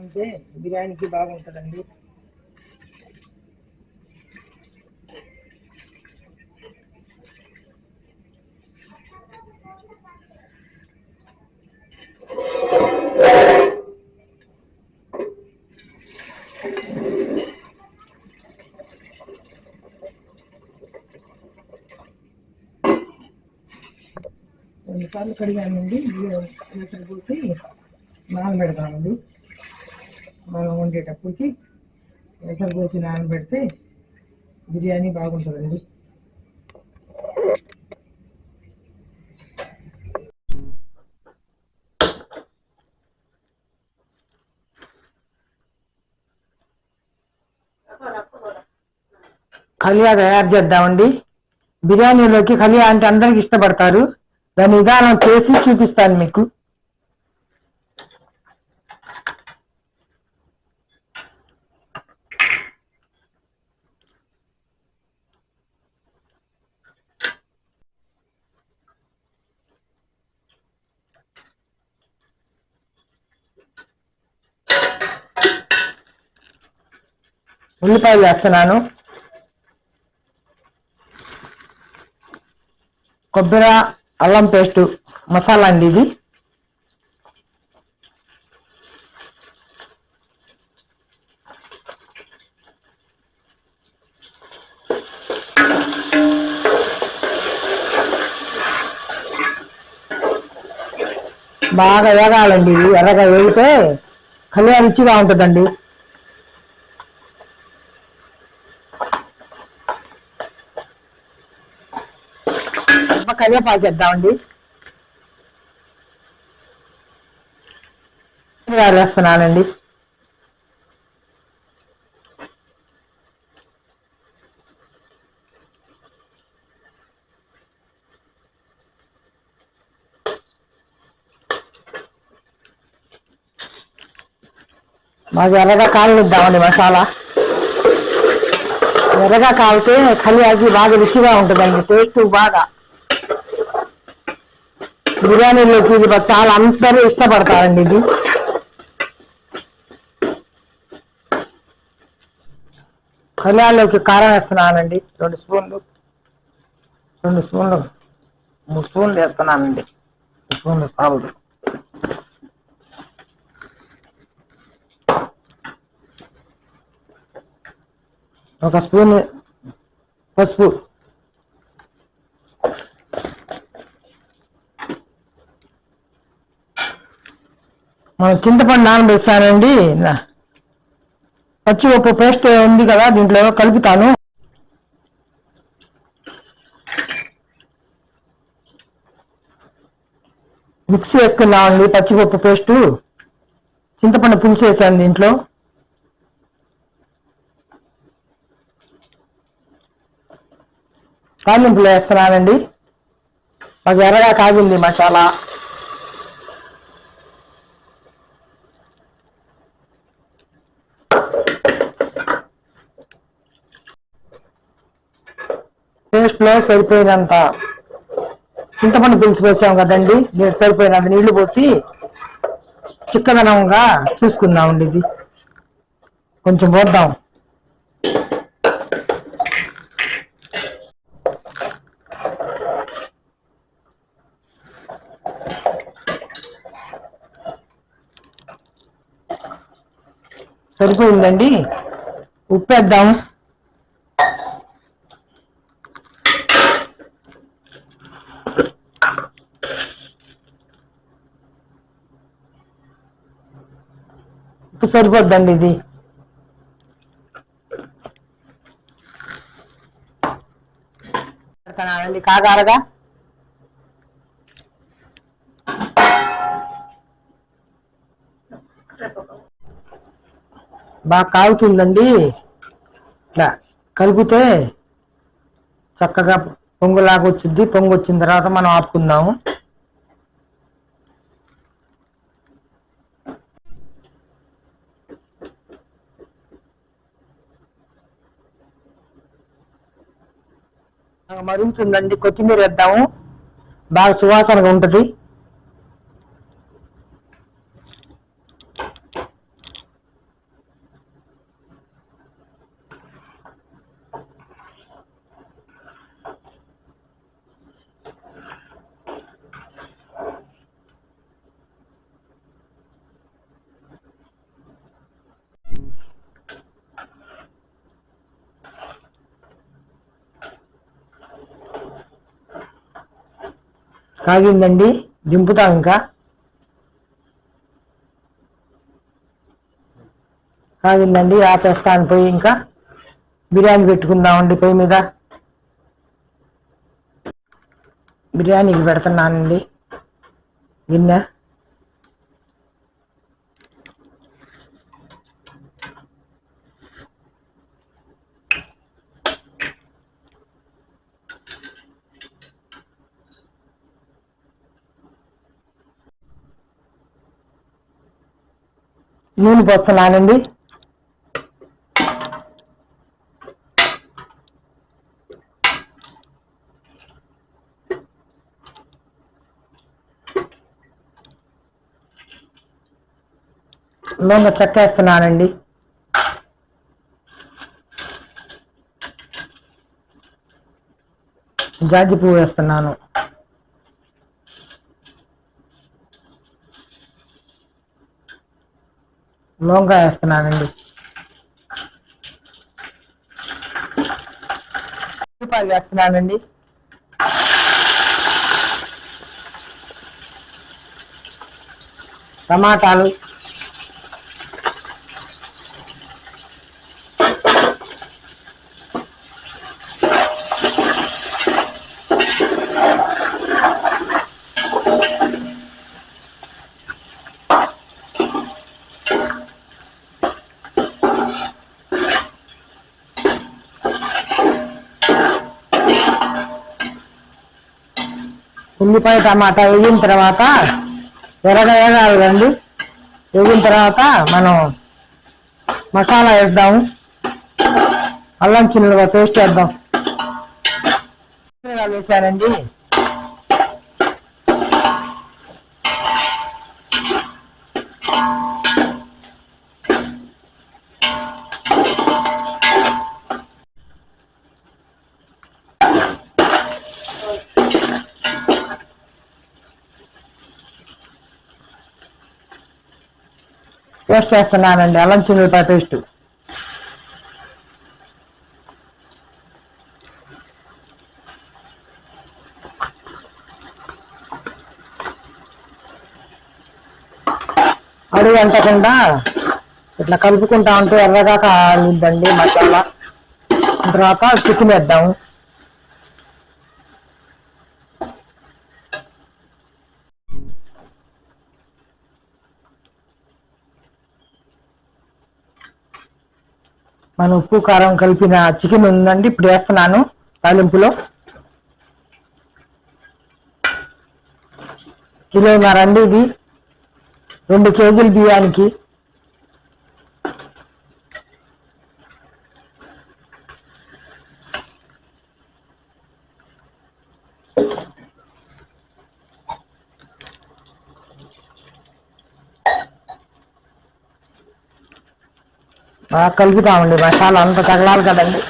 ఉంటే బిర్యానీకి బాగుంటుందండి. రెండుసార్లు కడిగానండి వేసరి పోసి నానబెడతామండి మనం వండేటప్పటికి వేసవి పోసి నానబెడితే బిర్యానీ బాగుంటుందండి. కలియా తయారు చేద్దామండి. బిర్యానీలోకి కలియా అంటే అందరికి ఇష్టపడతారు. దాని విధానం చేసి చూపిస్తాను మీకు. ఉల్లిపాయలు వేస్తున్నాను. కొబ్బరి అల్లం పేస్ట్ మసాలా అండి ఇది. బాగా వేగాలండి ఇది. ఎర్రగా వేగితే కళ్యాణ రుచిగా ఉంటుందండి. కరివేపాకు చేద్దామండి. వేస్తున్నానండి. మాకు ఎర్రగా కాలుద్దామండి మసాలా. ఎర్రగా కాలితే కలియాకి బాగా రుచిగా ఉంటుందండి టేస్ట్ బాగా. బిర్యానీలోకి ఇది చాలా అందరూ ఇష్టపడతారండి ఇది. కళ్యాణ్లోకి కారం వేస్తున్నానండి రెండు స్పూన్లు. రెండు స్పూన్లు. మూడు స్పూన్లు వేస్తున్నానండి. మూడు స్పూన్లు సాగు ఒక స్పూన్ పసుపు. మనం చింతపండు నానబెస్తానండి పచ్చి ఉప్పు పేస్ట్ ఉంది కదా దీంట్లో కలుపుతాను. మిక్స్ వేసుకున్నామండి పచ్చిపప్పు పేస్టు. చింతపండు పులుసు వేసాను దీంట్లో. తాలింపులు వేస్తున్నానండి. మాకు ఎర్రగా కాగింది మసాలా. పేస్ట్లో సరిపోయినంత చింతపండు పులుసు పోసాం కదండి. మీరు సరిపోయినంత నీళ్ళు పోసి చిక్కదనంగా చూసుకుందామండి ఇది. కొంచెం పోద్దాం. సరిపోయిందండి. ఉప్పు వేద్దాం సరిపోద్దండి ఇది. అండి కాకారగా బాగా కాగుతుందండి. ఇట్లా కలిపితే చక్కగా పొంగులాగా వచ్చింది పొంగు వచ్చిన తర్వాత మనం ఆపుకుందాము. మరుగుతుందండి కొత్తిమీర వేద్దాము బాగా సువాసనగా ఉంటుంది. కాగిందండి? దింపుతాం ఇంకా? కాగిందండి ఆపేస్తాను. పోయి ఇంకా? బిర్యానీ పెట్టుకుందామండి పొయ్యి మీద. బిర్యానీకి పెడుతున్నానండి. గిన్నె. నూనె పోస్తున్నానండి లొంగ చెక్కేస్తున్నానండి జాజి పువ్వు వేస్తున్నాను. లొంగ వేస్తున్నానండి. ఉల్లిపాయలు వేస్తున్నానండి. టమాటాలు. ఉల్లిపాయ టమాటా వేగిన తర్వాత ఎర్రగా వేగాలి కదండి. వేగిన తర్వాత మనం మసాలా వేద్దాము. అల్లం చిన్నగా పేస్ట్ వేద్దాం వేసానండి. పేస్ట్ చేస్తున్నానండి. అల్లం చిన్నపాయ పేస్ట్ అడుగు అంటకుండా ఇట్లా కలుపుకుంటా ఉంటే ఎర్రగా కాలిద్దండి మసాలా. తర్వాత చికెన్ వేద్దాము మన ఉప్పు కారం కలిపిన చికెన్ ఉందండి. ఇప్పుడు వేస్తున్నాను తాలింపులో. కిలోన్నర అండి ఇది. రెండు కేజీల బియ్యానికి. కలుపుతామండి మసాలా అంత తగలాలి కదండి.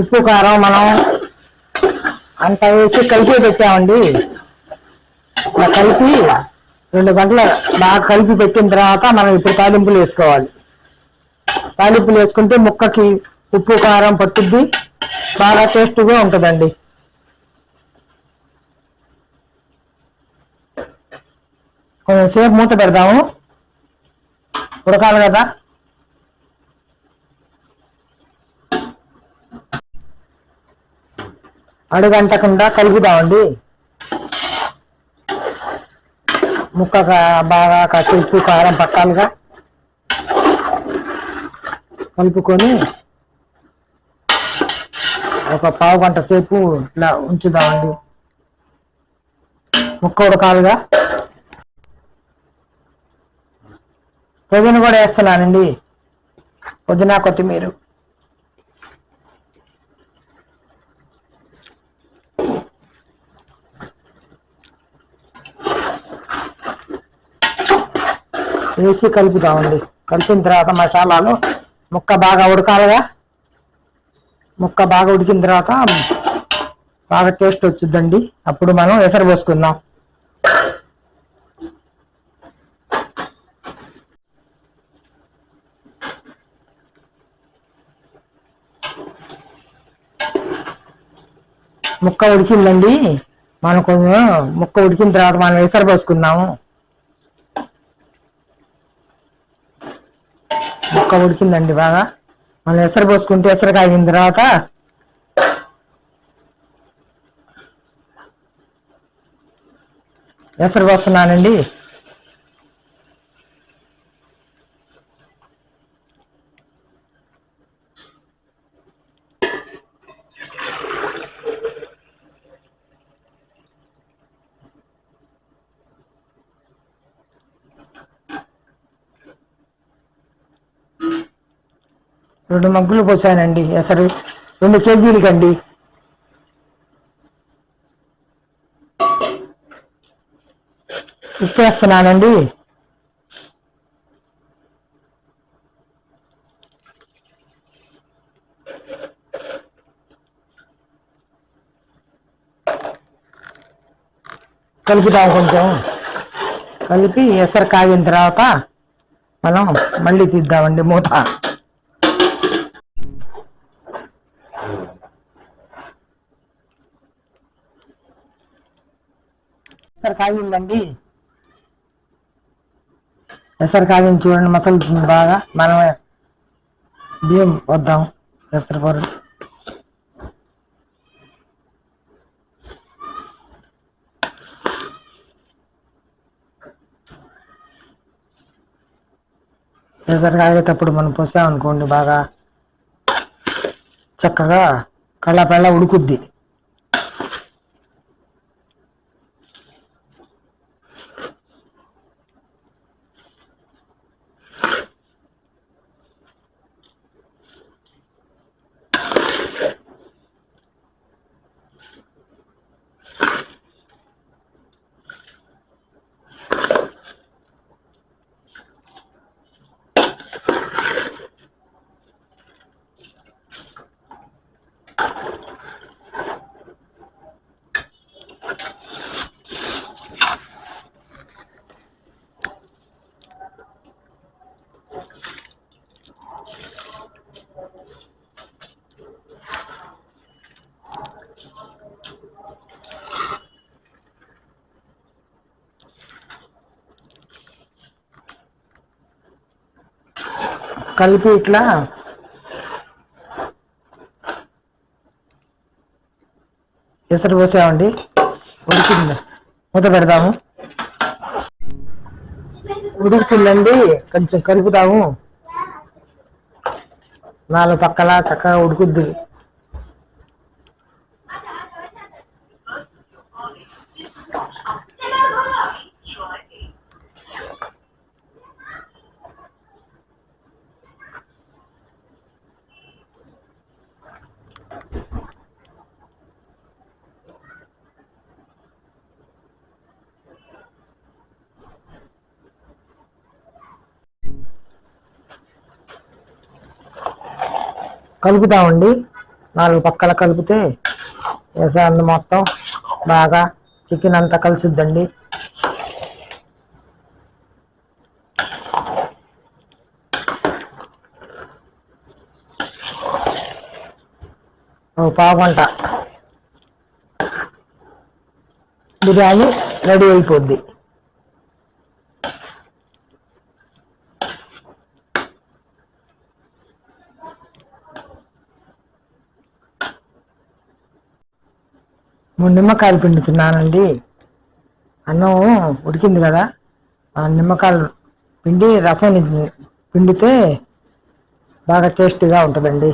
ఉప్పు కారం మనం అంత వేసి కలిపి పెట్టామండి. కలిపి రెండు గంటలు బాగా కలిపి పెట్టిన తర్వాత మనం ఇప్పుడు తాలింపులు వేసుకోవాలి. తాలింపులు వేసుకుంటే ముక్కకి ఉప్పు కారం పట్టుద్ది. బాగా టేస్ట్గా ఉంటుందండి. కొంచెం సేపు మూత పెడదాము. ఉడకాలి కదా. అడుగంటకుండా కలుపుదామండి ముక్క బాగా కట్టి ఉప్పు కారం పట్టాలిగా కలుపుకొని ఒక పావు గంట సేపు ఇట్లా ఉంచుదామండి ముక్క ఉడకాలుగా పుదీన కూడా వేస్తున్నానండి. పుదీనా కొత్తిమీర. వేసి కలుపుదామండి. కలిపిన తర్వాత మసాలాలు ముక్క బాగా ఉడకాలిగా. ముక్క బాగా ఉడికిన తర్వాత బాగా టేస్ట్ వచ్చిందండి అప్పుడు మనం ఎసరు పోసుకుందాం. ముక్క ఉడికిందండి. మనం కొంచెం ముక్క ఉడికిన తర్వాత మనం ఎసరు పోసుకుందాము. ముక్క ఉడికిందండి బాగా. మనం ఎసరు పోసుకుంటే ఎసరు కాగిన తర్వాత ఎసరు పోస్తున్నానండి. రెండు మగ్గులు పోసానండి. ఎసరు రెండు కేజీలకండి ఉప్పేస్తున్నానండి. కలుపుతాం కొంచెం. కలిపి ఎసరు కాగిన తర్వాత మనం మళ్ళీ తీద్దామండి మూత. ఎసరు కాగిందండి. ఎసరు కాగింది చూడండి మసలుతుంది బాగా మనం బియ్యం వద్దాం ఎసరు కూర ఎసరు కాగేటప్పుడు మనం పోసామనుకోండి బాగా చక్కగా కళ్ళ పెళ్ళ ఉడుకుద్ది. కలిపి ఇట్లా ఎసరు పోసామండి. ఉడికింది. మూత పెడదాము. ఉడుకుతుందండి కొంచెం కలుపుతాము నాలుగు పక్కల చక్కగా ఉడుకుద్ది. కలుపుతామండి నాలుగు పక్కల కలిపితే వేసాన్ని మొత్తం. బాగా చికెన్ అంతా కలిసిద్దండి. ఓ బిర్యానీ రెడీ అయిపోద్ది. మూడు నిమ్మకాయలు పిండుతున్నానండి. అన్నం ఉడికింది కదా ఆ నిమ్మకాయలు పిండి రసం పిండితే బాగా టేస్టీగా ఉంటుందండి.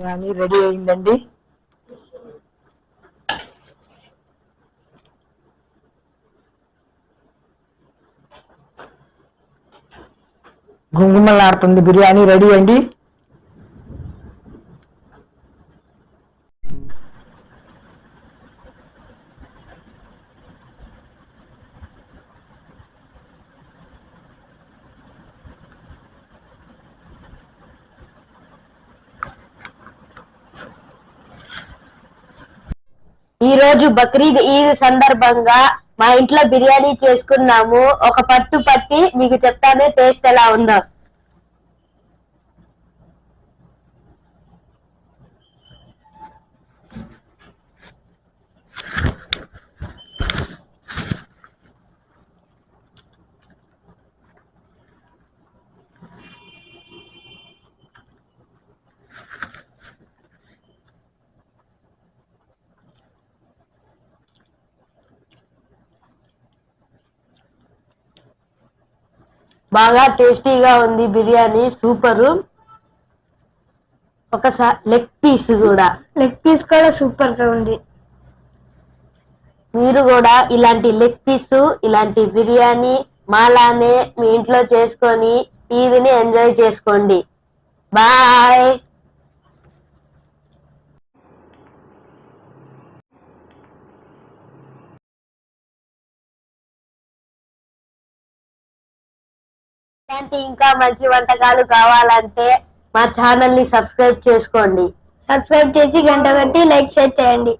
బిర్యానీ రెడీ అయిందండి. గుంగుమలాడుతుంది బిర్యానీ రెడీ అండి. ఈ రోజు బక్రీద్ ఈద్ సందర్భంగా మా ఇంట్లో బిర్యానీ చేసుకున్నాము. ఒక పట్టు పట్టి మీకు చెప్తాను టేస్ట్ ఎలా ఉందో. బాగా టేస్టీగా ఉంది బిర్యానీ సూపర్. ఒకసారి లెగ్ పీస్ కూడా. లెగ్ పీస్ కూడా సూపర్గా ఉంది. మీరు కూడా ఇలాంటి లెగ్ పీస్ ఇలాంటి బిర్యానీ మాలానే మీ ఇంట్లో చేసుకొని ఈద్ని ఎంజాయ్ చేసుకోండి. బాయ్! ఇలాంటి ఇంకా మంచి వంటకాలు కావాలంటే మా ఛానల్ని సబ్స్క్రైబ్ చేసుకోండి. సబ్స్క్రైబ్ చేసి గంట కొట్టి లైక్ షేర్ చేయండి.